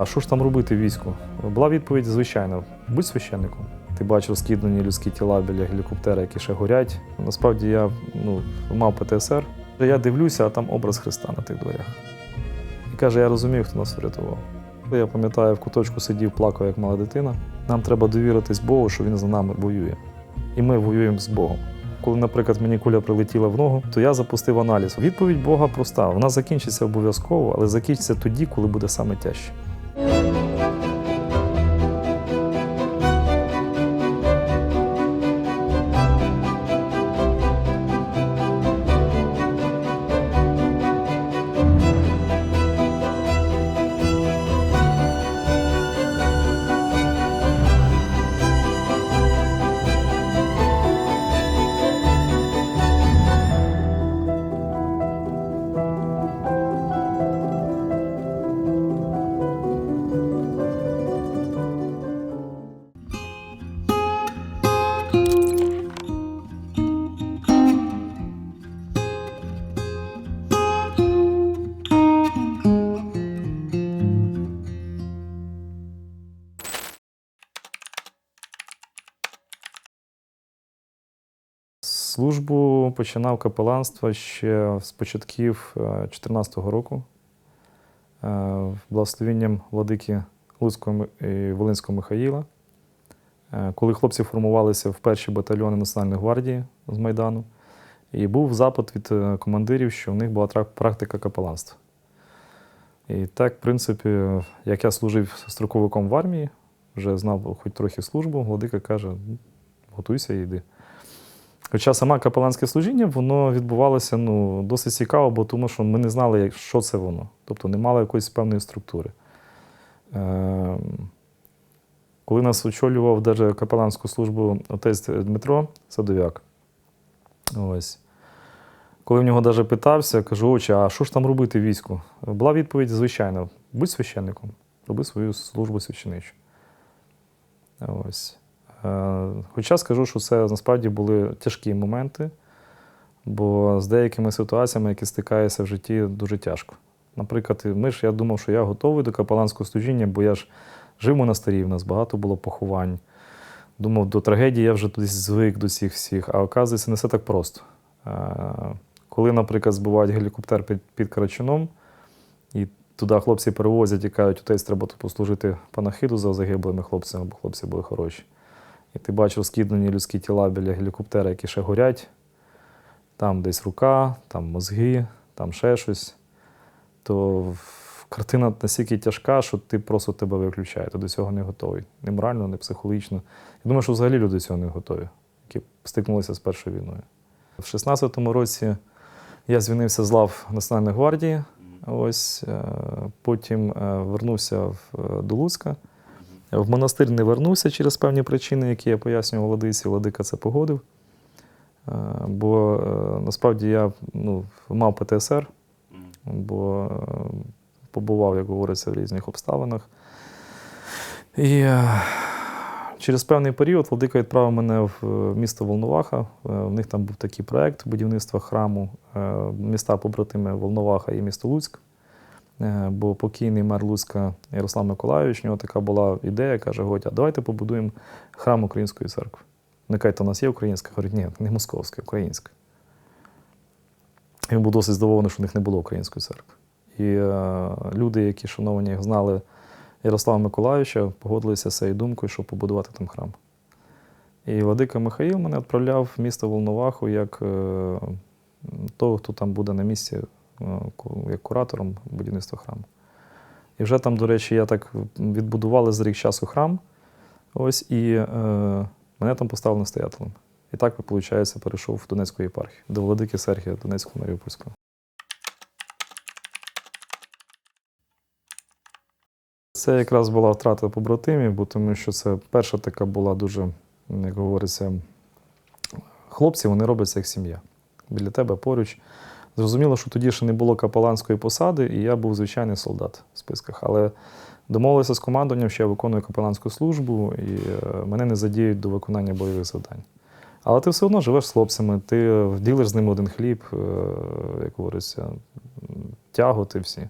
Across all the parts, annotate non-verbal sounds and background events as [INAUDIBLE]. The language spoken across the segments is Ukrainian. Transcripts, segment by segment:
А що ж там робити в війську? Була відповідь звичайно, будь священником. Ти бачив скидені людські тіла біля гелікоптера, які ще горять. Насправді я ну, мав ПТСР. Я дивлюся, а там образ Христа на тих дверях. І каже, я розумію, хто нас врятував. Я пам'ятаю, в куточку сидів, плакав, як мала дитина. Нам треба довіритись Богу, що він за нами воює. І ми воюємо з Богом. Коли, наприклад, мені куля прилетіла в ногу, то я запустив аналіз. Відповідь Бога проста: вона закінчиться обов'язково, але закінчиться тоді, коли буде саме тяжче. Службу починав капеланство ще з початків 2014 року. Е, Благословенням владики Луцького і Волинського Михаїла. Е, Коли хлопці формувалися в перші батальйони Національної гвардії з Майдану, і був запит від е, командирів, що в них була практика капеланства. І так, в принципі, як я служив строковиком в армії, вже знав хоч трохи службу, владика каже: «Ну, готуйся і йди. Хоча саме капеланське служіння воно відбувалося ну, досить цікаво, бо тому що ми не знали, що це воно. Тобто не мали якоїсь певної структури. Ем, коли нас очолював капеланську службу отець Дмитро Садов'як, ось. Коли в нього даже питався, кажу, отче, а що ж там робити війську? Була відповідь звичайно, будь священником, роби свою службу священичу. Ось. Е, Хоча скажу, що це насправді були тяжкі моменти, бо з деякими ситуаціями, які стикаюся в житті, дуже тяжко. Наприклад, ми ж я думав, що я готовий до капеланського служіння, бо я ж жив в монастирі, в нас багато було поховань. Думав, до трагедії я вже десь звик до цих всіх, а оказується, не все так просто. Е, Коли, наприклад, збивають гелікоптер під, під Карачуном, і туди хлопці перевозять і кажуть, отець, треба послужити панахиду за загиблими хлопцями, бо хлопці були хороші. І ти бачив скидені людські тіла біля гелікоптера, які ще горять. Там десь рука, там мозги, там ще щось. То картина настільки тяжка, що ти просто тебе виключає. Ти до цього не готовий. Не морально, не психологічно. Я думаю, що взагалі люди до цього не готові, які стикнулися з першою війною. В 16-му році я звільнився з лав Національної гвардії. Ось, е, потім е, вернувся в, е, до Луцька. В монастир не вернувся через певні причини, які я пояснював владиці. Владика це погодив. Е, Бо е, насправді я ну, мав ПТСР, бо е, побував, як говориться, в різних обставинах. І через певний період Владика відправив мене в місто Волноваха. В них там був такий проект будівництва храму міста побратими Волноваха і місто Луцьк. Е, Бо покійний мер Луцька Ярослав Миколайович, у нього така була ідея, каже: Готя, давайте побудуємо храм Української церкви. Вони кажуть, у нас є українська? Говорить, ні, не московська, українська. Він був досить здивований, що в них не було української церкви. І е, люди, які шановані знали Ярослава Миколайовича, погодилися з цією думкою, щоб побудувати там храм. І Владика Михаїл мене відправляв в місто Волноваху як е, того, хто там буде на місці як куратором будівництва храму. І вже там, до речі, я так відбудували за рік часу храм. Ось і е, мене там поставили настоятелем. І так, виходить, перейшов в Донецьку єпархію до владики Сергія Донецького Маріупольського. Це якраз була втрата побратимів, бо тому що це перша така була дуже, як говориться, хлопці, вони робляться як сім'я. Біля тебе поруч. Зрозуміло, що тоді ще не було капеланської посади, і я був звичайний солдат в списках. Але домовилися з командуванням, що я виконую капеланську службу, і е, мене не задіють до виконання бойових завдань. Але ти все одно живеш з хлопцями, ти ділиш з ними один хліб, е, як говориться, тяготи всі.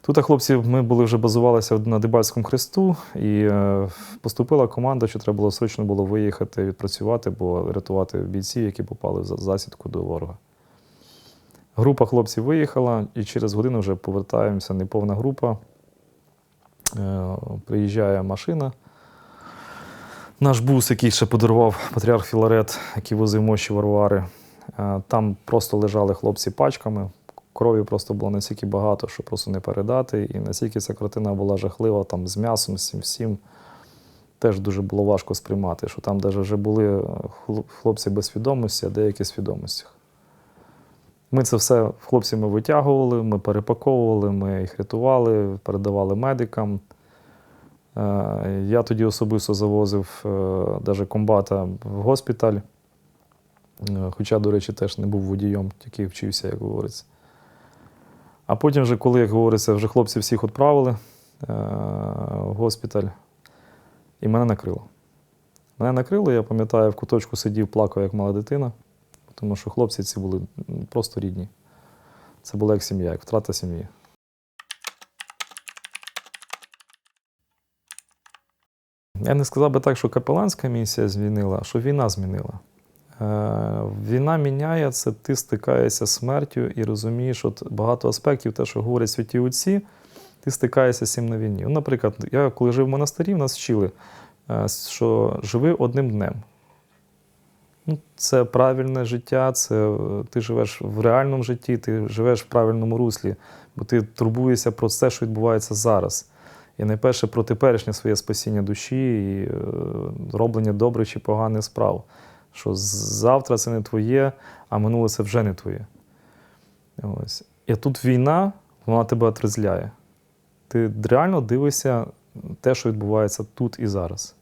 Тут а, хлопці, ми були вже базувалися на Дебальському хресту, і е, поступила команда, що треба було срочно було виїхати, відпрацювати, бо рятувати бійців, які попали в за- засідку до ворога. Група хлопців виїхала, і через годину вже повертаємося, неповна група. Е, приїжджає машина. Наш бус, який ще подарував патріарх Філарет, який возив мощі Варвари. Е, Там просто лежали хлопці пачками. Крові просто було настільки багато, що просто не передати. І настільки ця картина була жахлива, там з м'ясом, з всім. Теж дуже було важко сприймати, що там навіть вже були е, хлопці без свідомості, а деякі в свідомостях. Ми це все хлопцями витягували, ми перепаковували, ми їх рятували, передавали медикам. Е, Я тоді особисто завозив навіть комбата в госпіталь. Е, Хоча, до речі, теж не був водієм, тільки вчився, як говориться. А потім, вже, коли, як говориться, вже хлопці всіх відправили е, в госпіталь, і мене накрило. Мене накрило, я пам'ятаю, в куточку сидів, плакав, як мала дитина, тому що хлопці ці були просто рідні. Це була як сім'я, як втрата сім'ї. Я не сказав би так, що капеланська місія змінила, а що війна змінила. Е, Війна міняє це, ти стикаєшся з смертю і розумієш, от багато аспектів, те, що говорять святі отці, ти стикаєшся з цим на війні. Ну, наприклад, я коли жив в монастирі, в нас вчили, е, що живи одним днем. Ну, це правильне життя, це е, ти живеш в реальному житті, ти живеш в правильному руслі, бо ти турбуєшся про все, що відбувається зараз. І найперше про теперішнє своє спасіння душі і е, роблення добрих чи поганих справ. Що завтра це не твоє, а минуле це вже не твоє. Ось. І тут війна, вона тебе отрезляє. Ти реально дивишся те, що відбувається тут і зараз.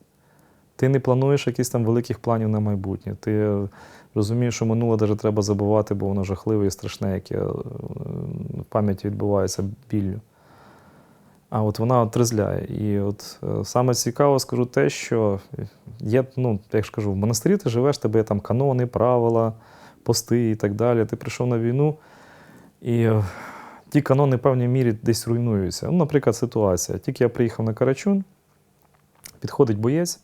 Ти не плануєш якісь там великих планів на майбутнє. Ти е, розумієш, що минуле даже треба забувати, бо воно жахливе і страшне, яке е, в пам'яті відбувається біллю. А от вона отрезляє. І от е, саме цікаво скажу те, що є, ну, як ж кажу, в монастирі ти живеш, тебе є там канони, правила, пости і так далі. Ти прийшов на війну, і ті канони в певній мірі десь руйнуються. Ну, наприклад, ситуація. Тільки я приїхав на Карачун, підходить боєць,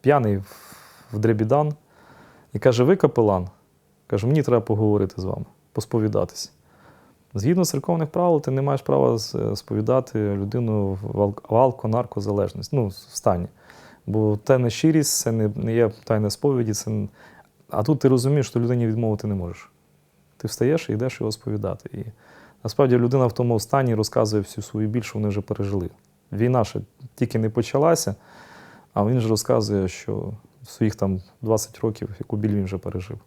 п'яний в- дребідан, і каже: Ви капелан. Каже, мені треба поговорити з вами, посповідатися. Згідно церковних правил, ти не маєш права сповідати людину в ал- в алко-наркозалежність, ну, в стані. Бо те не щирість, це не, є тайна сповіді. Це... А тут ти розумієш, що людині відмовити не можеш. Ти встаєш і йдеш його сповідати. І насправді людина в тому стані розказує всю свою біль, що вони вже пережили. Війна ще тільки не почалася, а він ж розказує, що своїх там 20 років, яку біль він вже пережив.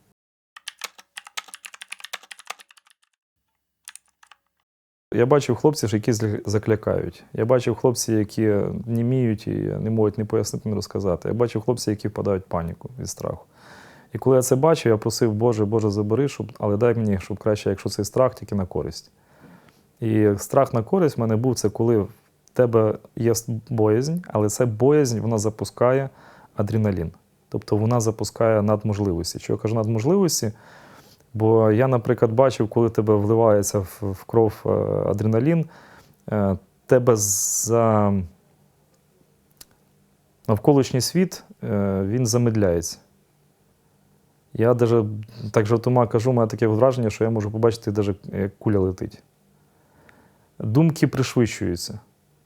Я бачив хлопців, які заклякають. Я бачив хлопців, які німіють і не можуть не пояснити, не розказати. Я бачив хлопців, які впадають в паніку від страху. І коли я це бачив, я просив, Боже, Боже, забери, щоб, але дай мені, щоб краще, якщо цей страх, тільки на користь. І страх на користь в мене був це, коли в тебе є боязнь, але ця боязнь вона запускає адреналін. Тобто вона запускає надможливості. Чого я кажу надможливості? Бо я, наприклад, бачив, коли тебе вливається в, кров е, адреналін, е, тебе за навколишній світ е, він замедляється. Я навіть так жартома кажу, у таке враження, що я можу побачити, навіть, як куля летить. Думки пришвидшуються.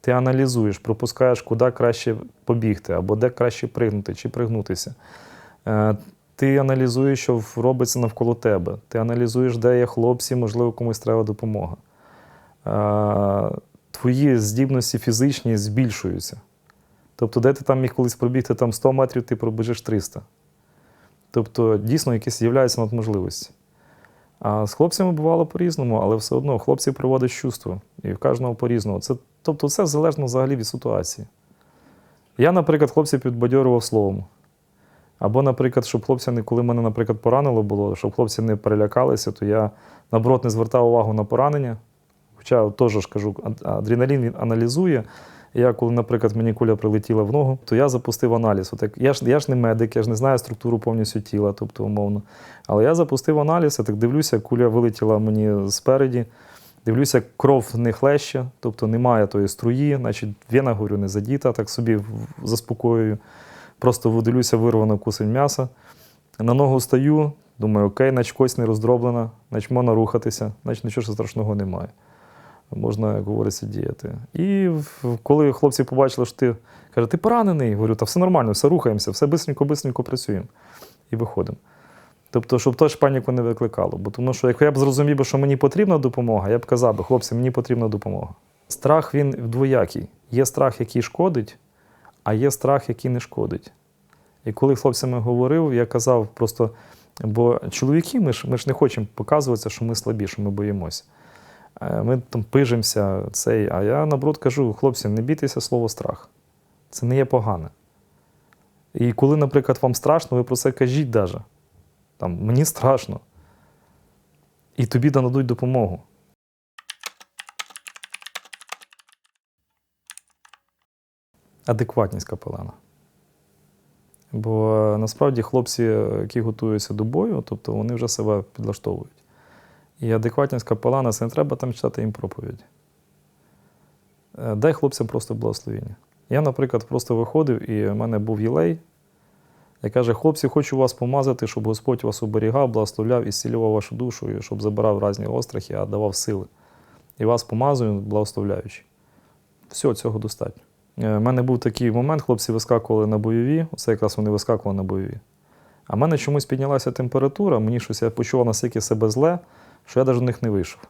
Ти аналізуєш, пропускаєш, куди краще побігти, або де краще пригнути чи пригнутися. Е, Ти аналізуєш, що робиться навколо тебе. Ти аналізуєш, де є хлопці, можливо, комусь треба допомога. Е, Твої здібності фізичні збільшуються. Тобто, де ти там міг колись пробігти там 100 метрів, ти пробіжиш 300. Тобто, дійсно, якісь з'являються надможливості. А з хлопцями бувало по-різному, але все одно хлопці приводять чувство. І в кожного по-різному. Це, тобто, це залежно взагалі від ситуації. Я, наприклад, хлопців підбадьорював словом. Або, наприклад, щоб хлопці, не коли мене, наприклад, поранило було, щоб хлопці не перелякалися, то я наоборот не звертав увагу на поранення. Хоча теж ж кажу, адреналін він аналізує. Я, коли, наприклад, мені куля прилетіла в ногу, то я запустив аналіз. От як, я, ж, я ж не медик, я ж не знаю структуру повністю тіла, тобто умовно. Але я запустив аналіз, я так дивлюся, куля вилетіла мені спереді. Дивлюся, кров не хлеще, тобто немає тої струї, значить, вена, говорю, не задіта, так собі заспокоюю. Просто дивлюся, вирвано кусень м'яса. На ногу стаю, думаю, окей, значить кость не роздроблена, значить можна рухатися, значить нічого страшного немає. Можна, як говориться, діяти. І коли хлопці побачили, що ти каже, ти поранений, говорю, та все нормально, все рухаємося, все бистренько, бистренько працюємо. І виходимо. Тобто, щоб теж паніку не викликало. Бо тому що, як я б зрозумів, що мені потрібна допомога, я б казав би, хлопці, мені потрібна допомога. Страх він двоякий. Є страх, який шкодить, а є страх, який не шкодить. І коли хлопцями говорив, я казав просто, бо чоловіки, ми ж, ми ж не хочемо показуватися, що ми слабі, що ми боїмося. Е, Ми там пижимося, цей, а я наоборот кажу, хлопці, не бійтеся слово страх. Це не є погане. І коли, наприклад, вам страшно, ви про це кажіть даже. Там, мені страшно. І тобі нададуть допомогу. Адекватність капелана. Бо е, насправді хлопці, е, які готуються до бою, тобто вони вже себе підлаштовують. І адекватність капелана це не треба там читати їм проповідь. Е, Дай хлопцям просто благословіння. Я, наприклад, просто виходив, і в мене був єлей, і каже: хлопці, хочу вас помазати, щоб Господь вас оберігав, благословляв і зцілював вашу душу, і щоб забирав різні острахи, а давав сили. І вас помазую, благословляючи. Все, цього достатньо. У мене був такий момент, хлопці вискакували на бойові, оце якраз вони вискакували на бойові. А в мене чомусь піднялася температура, мені щось я почував настільки себе зле, що я навіть до них не вийшов.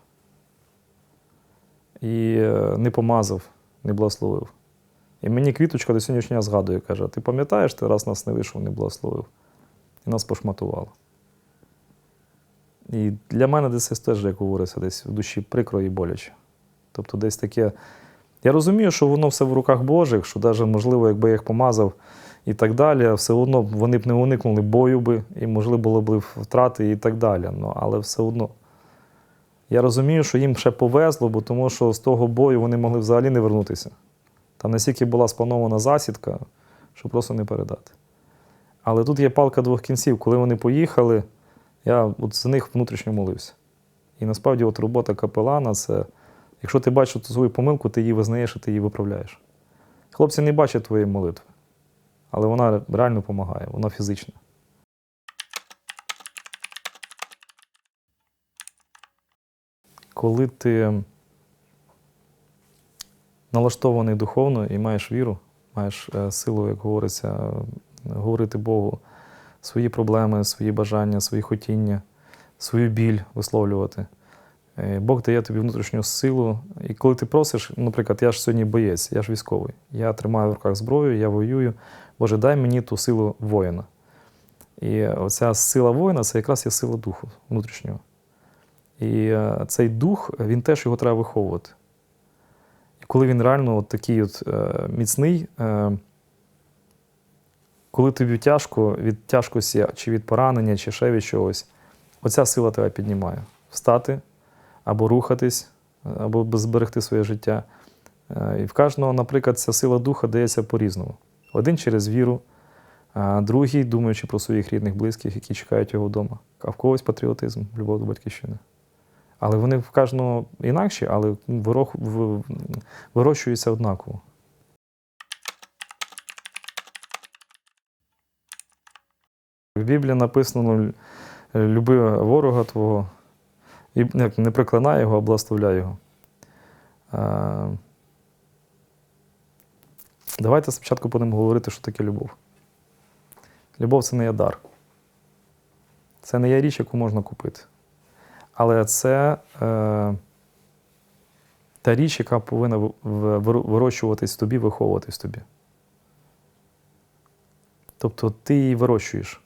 І е, не помазав, не благословив. І мені квіточка до сьогоднішнього згадує, каже: ти пам'ятаєш, ти раз нас не вийшов, не благословив. І нас пошматувало. І для мене це теж, як говориться, десь в душі прикро і боляче. Тобто десь таке. Я розумію, що воно все в руках Божих, що навіть, можливо, якби я їх помазав і так далі, все одно вони б не уникнули бою би, і, можливо, були б втрати і так далі. Ну, але все одно. Я розумію, що їм ще повезло, бо тому що з того бою вони могли взагалі не вернутися. Там настільки була спланована засідка, що просто не передати. Але тут є палка двох кінців. Коли вони поїхали, я от за них внутрішньо молився. І насправді от робота капелана це, якщо ти бачиш свою помилку, ти її визнаєш і ти її виправляєш. Хлопці не бачать твоєї молитви, але вона реально допомагає, вона фізична. Коли ти налаштований духовно і маєш віру, маєш е, силу, як говориться, е, говорити Богу свої проблеми, свої бажання, свої хотіння, свою біль висловлювати. Е, Бог дає тобі внутрішню силу. І коли ти просиш, наприклад, я ж сьогодні боєць, я ж військовий, я тримаю в руках зброю, я воюю. Боже, дай мені ту силу воїна. І оця сила воїна це якраз є сила духу внутрішнього. І цей дух, він теж його треба виховувати. Коли він реально от такий от, е, міцний, е, коли тобі тяжко від тяжкості, чи від поранення, чи ще від чогось, оця сила тебе піднімає. Встати або рухатись, або зберегти своє життя. Е, І в кожного, наприклад, ця сила духа дається по-різному. Один через віру, а другий, думаючи про своїх рідних, близьких, які чекають його вдома. А в когось патріотизм, любов до батьківщини. Але вони в кожного інакші, але вирох- вирощуються однаково. В Біблії написано: люби ворога твого, і не приклинай його, а благословляй його. Давайте спочатку будемо говорити, що таке любов. Любов це не є дар. Це не є річ, яку можна купити. Але це е, та річ, яка повинна вирощуватись тобі, виховуватись тобі. Тобто ти її вирощуєш.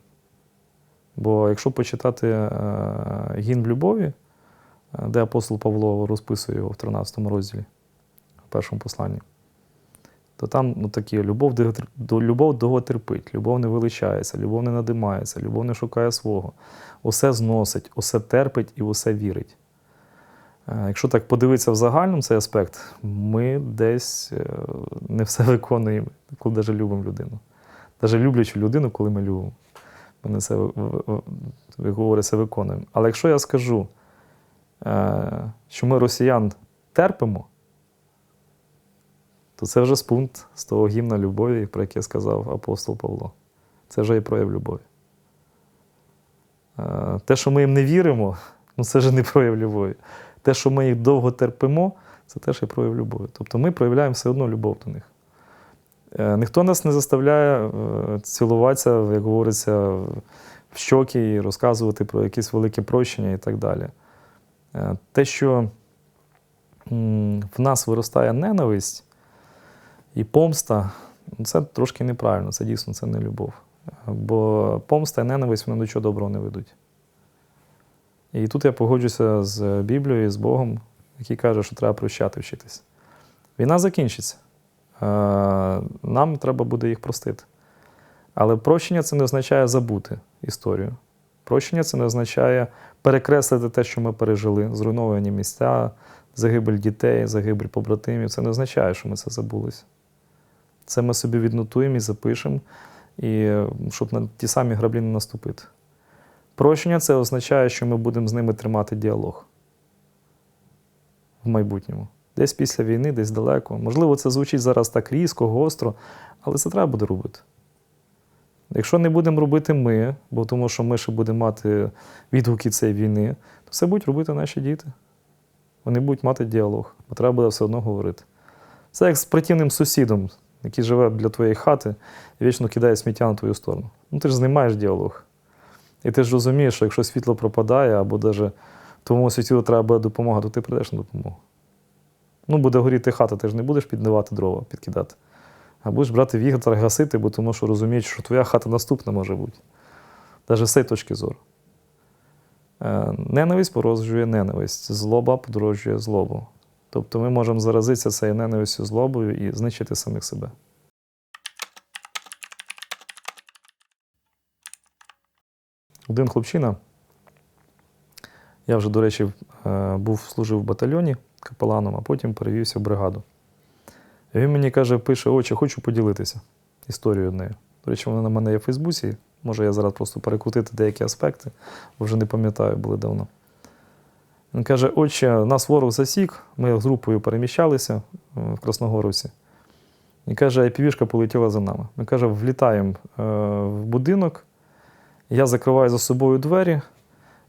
Бо якщо почитати е, гімн любові, е, де апостол Павло розписує його в 13 розділі, в першому посланні, то там ну, такі любов любов довготерпить, любов не величається, любов не надимається, любов не шукає свого. Усе зносить, усе терпить і усе вірить. Е, Якщо так подивитися в загальному цей аспект, ми десь е, не все [LAUGHS] виконуємо, коли навіть любимо людину. Навіть люблячи людину, коли ми любимо. Ми не це, як говориться, виконуємо. Але якщо я скажу, е, що ми росіян терпимо, то це вже спункт з того гімна любові, про який сказав апостол Павло. Це вже і прояв любові. Е, Те, що ми їм не віримо, [LAUGHS] ну це вже не прояв любові. Те, що ми їх довго терпимо, це теж і прояв любові. Тобто ми проявляємо все одно любов до них. Е, Ніхто нас не заставляє е, цілуватися, як говориться, в щоки і розказувати про якісь великі прощення і так далі. Те, що в нас виростає ненависть і помста, ну, це трошки неправильно, це дійсно це не любов. Бо помста і ненависть вони до чого доброго не ведуть. І тут я погоджуся з Біблією, з Богом, який каже, що треба прощати вчитись. Війна закінчиться. Е, Нам треба буде їх простити. Але прощення це не означає забути історію. Прощення це не означає перекреслити те, що ми пережили, зруйновані місця, загибель дітей, загибель побратимів. Це не означає, що ми це забулися. Це ми собі віднотуємо і запишемо, і щоб на ті самі граблі не наступити. Прощення це означає, що ми будемо з ними тримати діалог в майбутньому. Десь після війни, десь далеко. Можливо, це звучить зараз так різко, гостро, але це треба буде робити. Якщо не будемо робити ми, бо тому що ми ще будемо мати відгуки цієї війни, то це будуть робити наші діти. Вони будуть мати діалог, бо треба буде все одно говорити. Це як з противним сусідом, який живе для твоєї хати і вічно кидає сміття на твою сторону. Ну ти ж знімаєш діалог. І ти ж розумієш, що якщо світло пропадає, або навіть твоєму сусіду треба буде допомога, то ти прийдеш на допомогу. Ну, буде горіти хата, ти ж не будеш підливати дрова, підкидати. А будеш брати вітер, гасити, бо тому що розумієш, що твоя хата наступна може бути. Навіть з цієї точки зору. Е, Ненависть породжує ненависть, злоба подорожує злобу. Тобто ми можемо заразитися цією ненавистю злобою і знищити самих себе. Один хлопчина, я вже, до речі, е, був служив в батальйоні капеланом, а потім перевівся в бригаду. І він мені каже, пише, очі, хочу поділитися історією нею. До речі, вона на мене є в Фейсбуці. Може, я зараз просто перекрутити деякі аспекти, бо вже не пам'ятаю, були давно. Він каже: Отче, нас ворог засік, ми з групою переміщалися е, в Красногорівці. І каже, IPV-шка полетіла за нами. Ми каже, влітаємо е, в будинок, я закриваю за собою двері,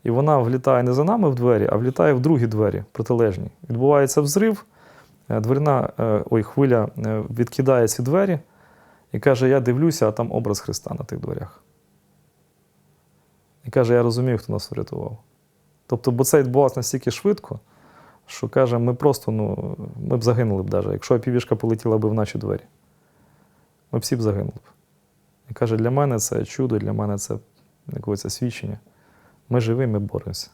і вона влітає не за нами в двері, а влітає в другі двері, протилежні. Відбувається взрив, е, дверна ой, хвиля відкидає ці двері і каже: Я дивлюся, а там образ Христа на тих дверях. І каже, я розумію, хто нас врятував. Тобто, бо це відбувалося настільки швидко, що каже, ми просто, ну, ми б загинули б навіть, якщо півішка полетіла б в наші двері. Ми всі б загинули б. І каже, для мене це чудо, для мене це якесь свідчення. Ми живі, ми боремося.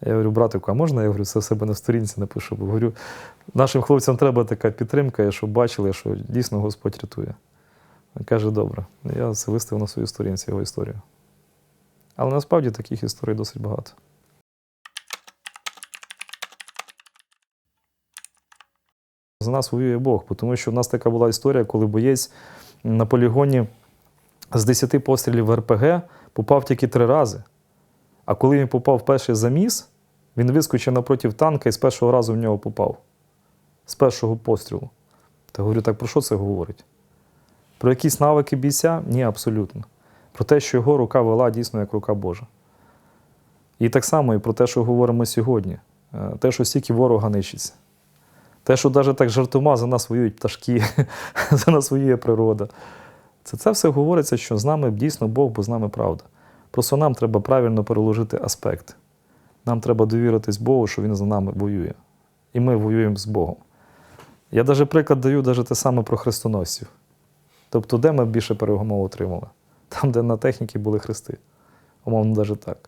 Я говорю, братику, а можна я говорю, це в себе на сторінці напишу? Бо говорю, нашим хлопцям треба така підтримка, щоб бачили, що дійсно Господь рятує. Він каже, добре, я це виставив на своїй сторінці його історію. Але насправді таких історій досить багато. За нас воює Бог, бо тому що в нас така була історія, коли боєць на полігоні з 10 пострілів в РПГ попав тільки три рази. А коли він попав в перший заміс, він вискочив напроти танка і з першого разу в нього попав. З першого пострілу. Та говорю, так про що це говорить? Про якісь навики бійця? Ні, абсолютно. Про те, що його рука вела дійсно як рука Божа. І так само і про те, що говоримо сьогодні. Е, Те, що стільки ворога нищиться. Те, що навіть так жартома за нас воюють пташки, [LAUGHS] за нас воює природа. Це, це все говориться, що з нами дійсно Бог, бо з нами правда. Просто нам треба правильно переложити аспект. Нам треба довіритись Богу, що Він за нами воює. І ми воюємо з Богом. Я навіть приклад даю навіть те саме про хрестоносців. Тобто, де ми більше перемогу отримали? Там, де на техніці були хрести. Умовно, навіть так.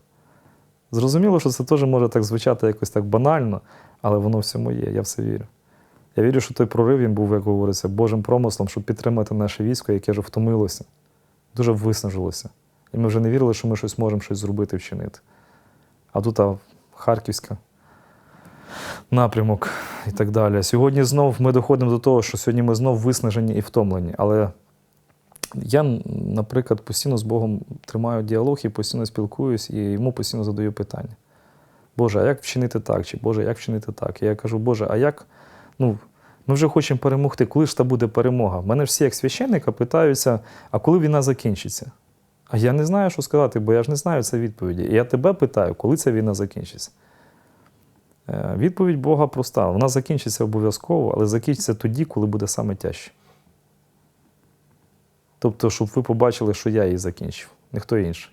Зрозуміло, що це теж може так звучати якось так банально, але воно в цьому є, я в це вірю. Я вірю, що той прорив він був, як говориться, Божим промислом, щоб підтримати наше військо, яке вже втомилося, дуже виснажилося. І ми вже не вірили, що ми щось можемо щось зробити, вчинити. А тут а, Харківська напрямок і так далі. Сьогодні знов ми доходимо до того, що сьогодні ми знов виснажені і втомлені. Але я, наприклад, постійно з Богом тримаю діалог і постійно спілкуюсь, і йому постійно задаю питання. Боже, а як вчинити так? Чи Боже, як вчинити так? І я кажу, Боже, а як? Ну, ми вже хочемо перемогти, коли ж та буде перемога? Мене всі, як священника, питаються, а коли війна закінчиться? А я не знаю, що сказати, бо я ж не знаю це відповіді. І я тебе питаю, коли ця війна закінчиться? Е, Відповідь Бога проста. Вона закінчиться обов'язково, але закінчиться тоді, коли буде саме тяжче. Тобто, щоб ви побачили, що я її закінчив, ніхто інший.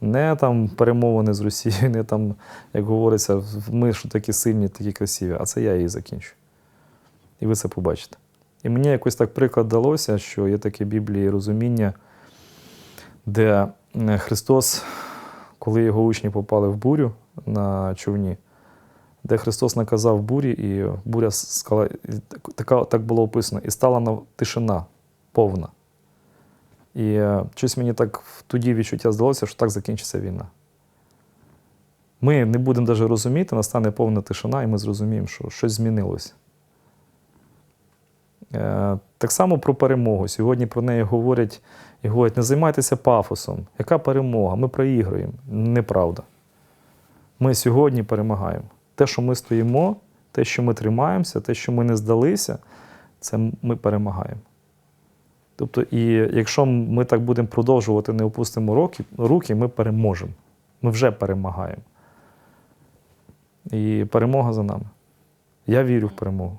Не там перемовини з Росією, не там, як говориться, ми що такі сильні, такі красиві, а це я її закінчу. І ви це побачите. І мені якось так приклад далося, що є таке Біблії розуміння, де е, Христос, коли його учні попали в бурю на човні, де Христос наказав бурі, і буря скала, так- було описано, і стала тишина повна. І е, щось мені так тоді відчуття здалося, що так закінчиться війна. Ми не будемо навіть розуміти, настане повна тишина, і ми зрозуміємо, що щось змінилося. Е, Так само про перемогу. Сьогодні про неї говорять і говорять: не займайтеся пафосом. Яка перемога? Ми проігруємо. Неправда. Ми сьогодні перемагаємо. Те, що ми стоїмо, те, що ми тримаємося, те, що ми не здалися, це ми перемагаємо. Тобто, і якщо ми так будемо продовжувати, не опустимо руки, руки, ми переможемо. Ми вже перемагаємо. І перемога за нами. Я вірю в перемогу.